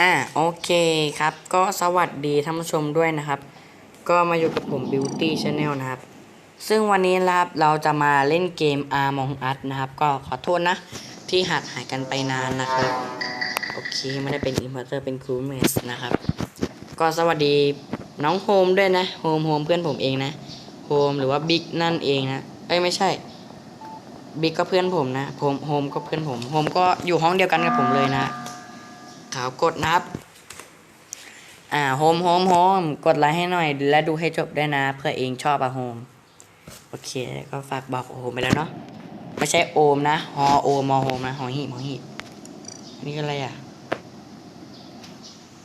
อ่าโอเคครับ ก็สวัสดีท่านผู้ชมด้วยนะครับ ก็มาอยู่กับผม Beauty Channel นะครับ ซึ่งวันนี้นะครับเราจะมาเล่นเกม Among Us นะครับ ก็ขอโทษนะ ที่หัดหายกันไปนานนะครับ โอเค ไม่ได้เป็น Importer เป็น Crewmate นะครับ ก็สวัสดีน้องโฮมด้วยนะโฮมโฮมเพื่อนผมเองนะโฮมหรือว่าบิ๊กนั่นเองนะเอ้ยไม่ใช่บิ๊กก็เพื่อนผมนะโฮมโฮมก็เพื่อนผมโฮมก็อยู่ห้องเดียวกันกับผมเลยนะ ขาวกดนะครับอ่าโฮมโฮมโฮมกดไลค์ให้หน่อย และดูให้จบด้วยนะเพื่อเองชอบอะโฮมโอเคก็ฝากบอกโฮมไปแล้วเนาะไม่ใช่โอมนะฮอโอมอโฮมนะหอหีบหอหีนี่ก็อะไรอะ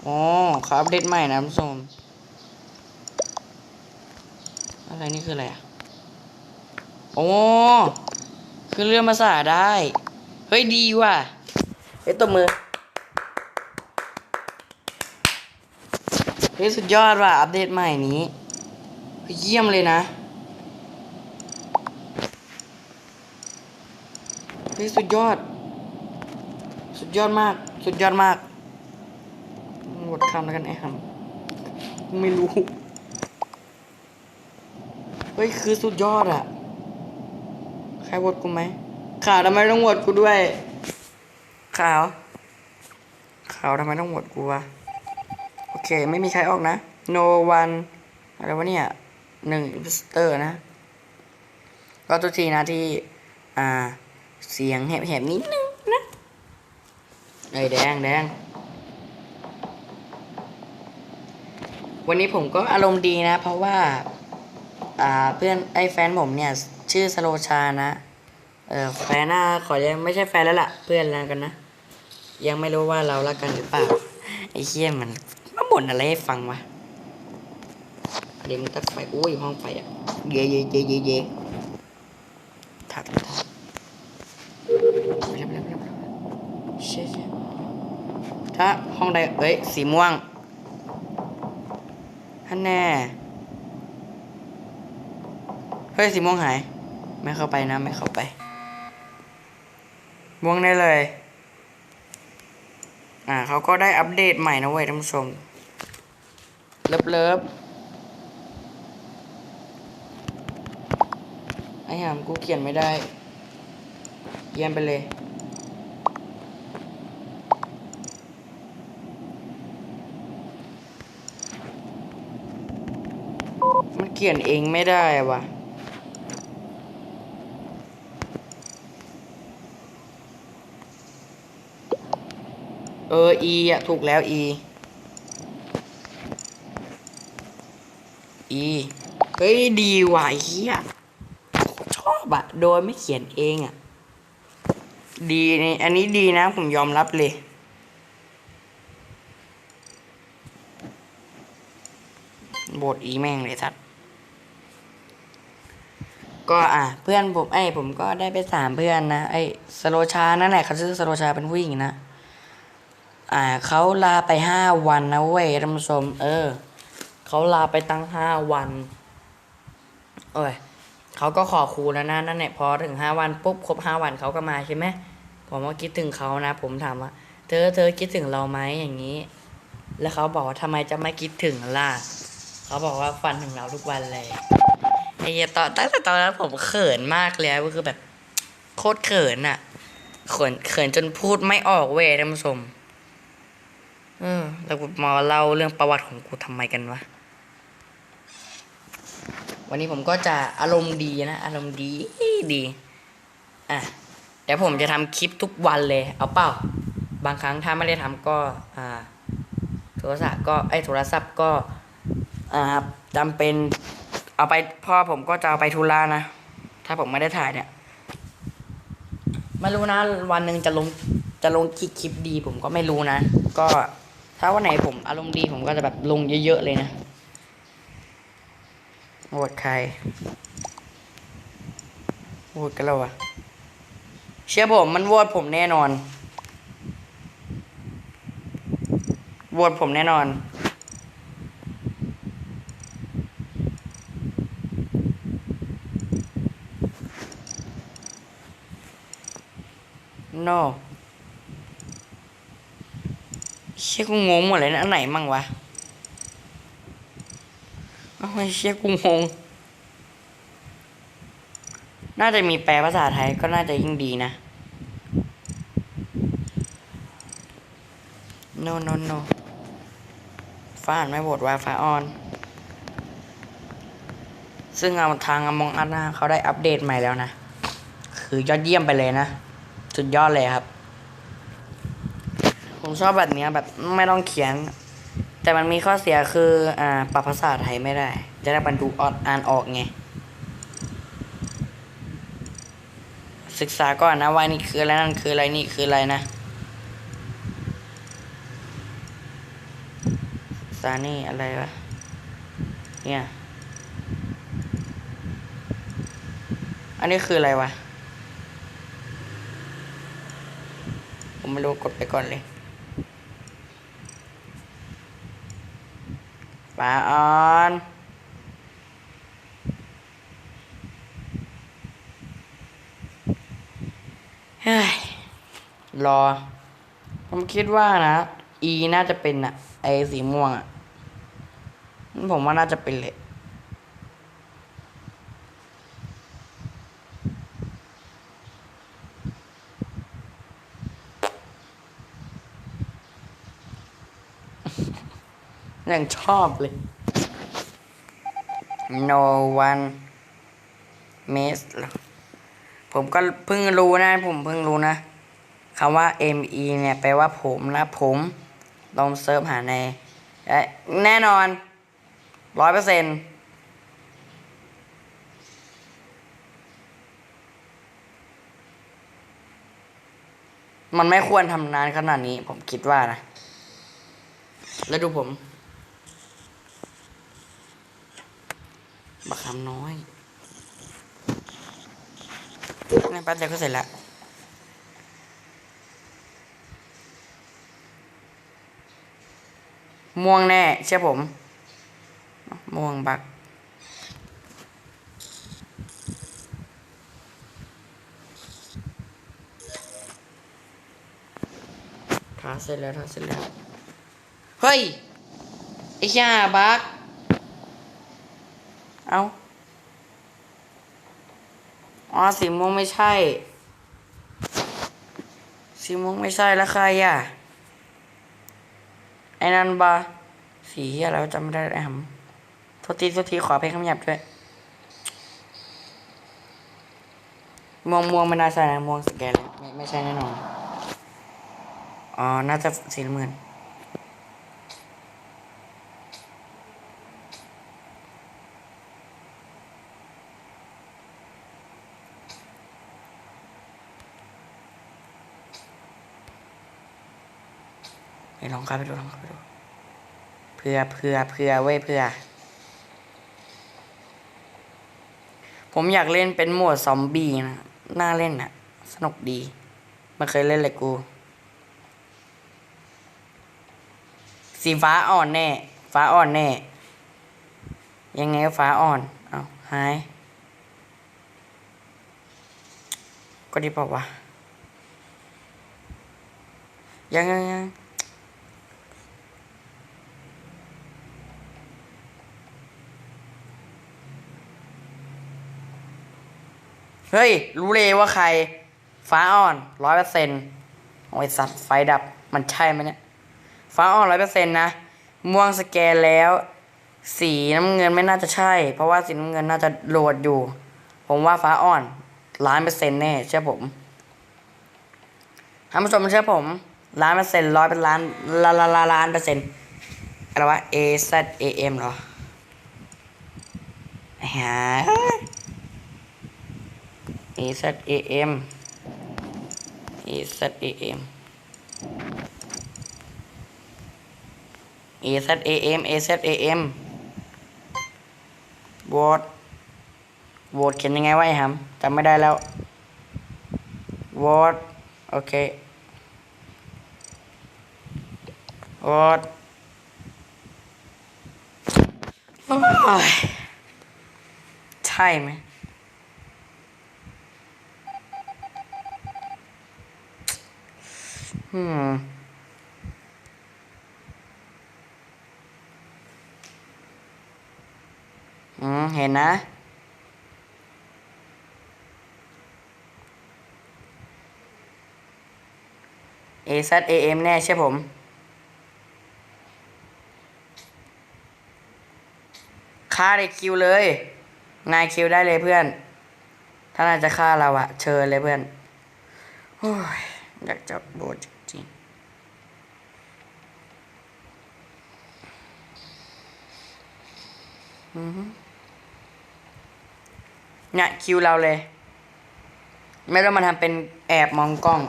อ๋อเขาอัปเดตใหม่นะคุณผู้ชมอะไรนี่คืออะไรอะโอ้คือเรื่องภาษาได้ เฮ้ยดีว่ะเฮ้ยตบมือ เฮ้ยสุดยอดว่ะอัปเดตใหม่นี้ เยี่ยมเลยนะเฮ้ยสุดยอด สุดยอดมาก สุดยอดมากหมดคำแล้วกันไอ้คำไม่รู้เฮ้ยคือสุดยอดอะใครโหวตกูไหมข่าวทำไมต้องโหวตกูด้วยข่าวข่าวทำไมต้องโหวตกูวะ เค ไม่มีใครออกนะ no one อะไรวะเนี่ยหนึ่ง imposter นะ ก็ทุกทีนะที่ อ่า เสียงแหบๆนิดนึงนะเอ้ยแดงแดงวันนี้ผมก็อารมณ์ดีนะ เพราะว่า อ่าเพื่อนไอ้แฟนผมเนี่ย ชื่อสโลชานะ เออแฟนหน่าขอยังไม่ใช่แฟนแล้วล่ะ เพื่อนแล้วกันนะ ยังไม่รู้ว่าเรารักกันหรือเปล่าไอ้เคี้ยมัน บ่นอะไรให้ฟังวะเดี๋ยวมึงตัดไฟอุ้ยห้องไฟอะเย่เย่เย่เย่เย่ทักทักไปแล้วไปแล้วไปแล้วเชี่ยเชี่ยถ้าห้องใดเอ้ยสีม่วงฮันแน่เฮ้ยสีม่วงหาย ไม่เข้าไปนะไม่เข้าไปม่วงได้เลย อ่าเขาก็ได้อัปเดตใหม่นะเว้ยท่านผู้ชม เลิฟเลิฟไอ้หามกูเขียนไม่ได้เยี่ยมไปเลยมันเขียนเองไม่ได้วะเออ e อะ ถูกแล้ว e e เฮ้ยดีว่ะไอ้เฮียชอบอะโดยไม่เขียนเองอะดีนี่อันนี้ดีนะผมยอมรับเลยบดอีแม่งเลยทัดก็อะเพื่อนผมไอ้ผมก็ได้ไปสามเพื่อนนะไอ้สโลชานั่นแหละเขาชื่อสโลชาเป็นผู้หญิงนะ อ่าเขาลาไปห้าวันนะเว้ยท่านผู้ชมเออ เขาลาไปตั้งห้าวันโอ้ยเขาก็ขอครูแล้วนะนั่นแหละพอถึงห้าวันปุ๊บครบห้าวันเขาก็มาใช่ไหมผมก็คิดถึงเขานะ ผมถามว่า เธอเธอคิดถึงเราไหมอย่างนี้ แล้วเขาบอกว่าทำไมจะไม่คิดถึงล่ะเขาบอกว่าฝันถึงเราทุกวันเลยไอ้เหี้ยตอนตั้งแต่ตอนนั้นผมเขินมากเลยก็คือแบบโคตรเขินอะเขินเขินจนพูดไม่ออกเว้ยท่านผู้ชมเออแล้วมาเล่าเรื่องประวัติของกูทำไมกันวะ วันนี้ผมก็จะอารมณ์ดีนะ อารมณ์ดีดีอะเดี๋ยวผมจะทำคลิปทุกวันเลย เอาเปล่า บางครั้งถ้าไม่ได้ทำก็อ่าโทรศัพท์ก็ไอ้โทรศัพท์ก็อ่าจำเป็นเอาไปพ่อผมก็จะเอาไปทุลานะ ถ้าผมไม่ได้ถ่ายเนี่ยไม่รู้นะวันหนึ่งจะลงจะลงกี่คลิปดีผมก็ไม่รู้นะ ก็ถ้าวันไหนผมอารมณ์ดีผมก็จะแบบลงเยอะๆเลยนะ โหวตใครโหวตกันแล้วอะเชื่อผมมันโหวตผมแน่นอนโหวตผมแน่นอน no เชี่ยกูงงหมดเลยนะอันไหนมั่งวะ เอาไอ้เชี่ยกูงง น่าจะมีแปลภาษาไทยก็น่าจะยิ่งดีนะ no no no ฟ้าอ่านไม่บทว่าฟ้าออน ซึ่งเอาทางอมองอันนะเขาได้อัปเดตใหม่แล้วนะ คือยอดเยี่ยมไปเลยนะ สุดยอดเลยครับ ผมชอบแบบเนี้ยแบบไม่ต้องเขียน แต่มันมีข้อเสียคืออ่าปรับภาษาไทยไม่ได้ จะได้บรรดูออดอ่านออกไง ศึกษาก่อนนะว่านี่คืออะไรนั่นคืออะไรนี่คืออะไรนะศึกษานี่อะไรวะ เนี่ย อันนี้คืออะไรวะ ผมไม่รู้กดไปก่อนเลย ปาออนเฮ้ยรอ ผมคิดว่านะ E น่าจะเป็นอะไอสีม่วงอะผมว่าน่าจะเป็นเลย ยังชอบเลย no one miss ผมก็เพิ่งรู้นะ ผมเพิ่งรู้นะคำว่า me เนี่ยแปลว่าผมนะผมลองเซิร์ชหาใน แน่นอนร้อยเปอร์เซ็นต์มันไม่ควรทำนานขนาดนี้ผมคิดว่านะ แล้วดูผม บักคำน้อยนี่แป๊บเดียวก็เสร็จแล้วม่วงแน่เชื่อผม ม่วงบัก ทาเสร็จแล้วทาเสร็จแล้ว เฮ้ย ไอ้ห่าบัก เอาอ๋อสีม่วงไม่ใช่ สีม่วงไม่ใช่แล้วใครอะ ไอ้นันบาสีอะไรจำไม่ได้ไอ้หำโทษทีโทษทีขอเพลงคำหยาบด้วยม่วงม่วงไม่น่าใช่นะม่วงสแกนไม่ไม่ใช่แน่นอน อ๋อ น่าจะสีน้ำเงิน ลองเข้าไปดูลองเข้าไปดูเพื่อเพื่อเพื่อเว้ยเพื่อ ผมอยากเล่นเป็นหมดซอมบี้นะน่าเล่นอะสนุกดีไมาเคยเล่นเลยกู สีฟ้าอ่อนแน่ ฟ้าอ่อนแน่ ยังไงก็ฟ้าอ่อน เอาหาย ก็ดีเปล่าวะยังยังยัง เฮ้ย รู้เลยว่าใคร ฟ้าอ่อนร้อยเปอร์เซ็นต์โอ้ยสัตว์ไฟดับมันใช่ไหมเนี่ย ฟ้าอ่อนร้อยเปอร์เซ็นต์นะ ม่วงสแกนแล้ว สีน้ำเงินไม่น่าจะใช่ เพราะว่าสีน้ำเงินน่าจะโหลดอยู่ ผมว่าฟ้าอ่อนล้านเปอร์เซ็นต์แน่เชื่อผมท่านผู้ชมเชื่อผมล้านเปอร์เซ็นต์ร้อยเป็นล้านล้านล้านล้านล้านเปอร์เซ็นต์อะไรวะ A Z A M เหรอฮะ A Z A M A Z A M A Z A M A Z A M โหวตโหวตเขียนยังไงไวะไอ้หำจำไม่ได้แล้วโหวตโอเคโหวตใช่ไหม อืมอืม เห็นนะเ A ซัอ็มแน่ใช่ผม ฆ่าได้คิวเลย นายคิวได้เลยเพื่อน ถ้านายจะฆ่าเราอะเชิญเลยเพื่อนอยากจับโบจ เนี่ยคิวเราเลย ไม่ต้องมาทำเป็นแอบมองกล้อง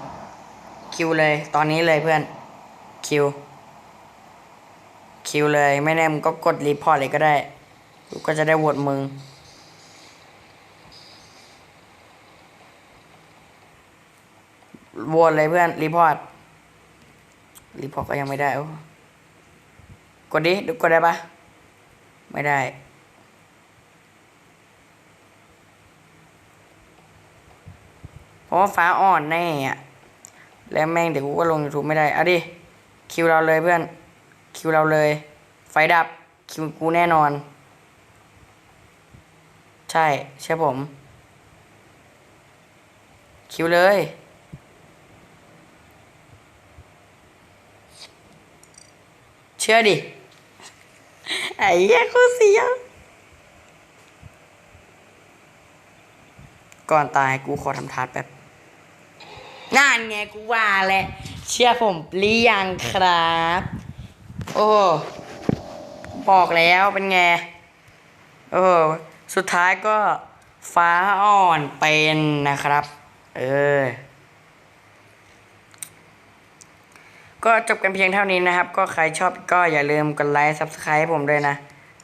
คิวเลย ตอนนี้เลยเพื่อน คิว คิวเลย ไม่แน่มึงก็กดรีพอร์ตเลยก็ได้ กูก็จะได้โหวตมึงโหวตเลยเพื่อน รีพอร์ต รีพอร์ตก็ยังไม่ได้โอ้กดดิดูกดได้ปะไม่ได้ เพราะว่าฟ้าอ่อนแน่อะแล้วแม่งเดี๋ยวกูก็ลง YouTube ไม่ได้อาดิคิวเราเลยเพื่อน คิวเราเลย ไฟดับคิวกูแน่นอน ใช่ใช่ผม คิวเลย เชื่อดิ ไอ้เหี้ยกูเสียก่อนตายกูขอทำทาสแป๊บ งานไงกูว่าแหละเชื่อผมหรือยังครับ โอ้บอกแล้วเป็นไงเออสุดท้ายก็ฟ้าอ่อนเป็นนะครับ เออ ก็จบกันเพียงเท่านี้นะครับ ก็ใครชอบก็อย่าลืมกดไลค์ subscribe ผมด้วยนะ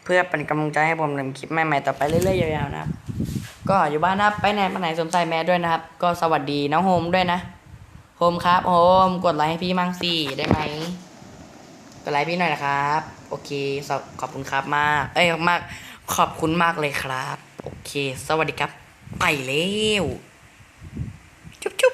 เพื่อเป็นกำลังใจให้ผมทำคลิปใหม่ๆต่อไปเรื่อยๆยาวๆนะครับ ก็อยู่บ้านนะไปไหนมาไหนสวมใส่แมสด้วยนะครับ ก็สวัสดีน้องโฮมด้วยนะ มครับโฮมกดไลค์ให้พี่มั่งสิได้ไหมกดไลค์พี่หน่อยนะครับ โอเคขอบคุณครับมาก เอ้ยมากขอบคุณมากเลยครับ โอเค สวัสดีครับ ไปเร็วจุ๊บจุ๊บ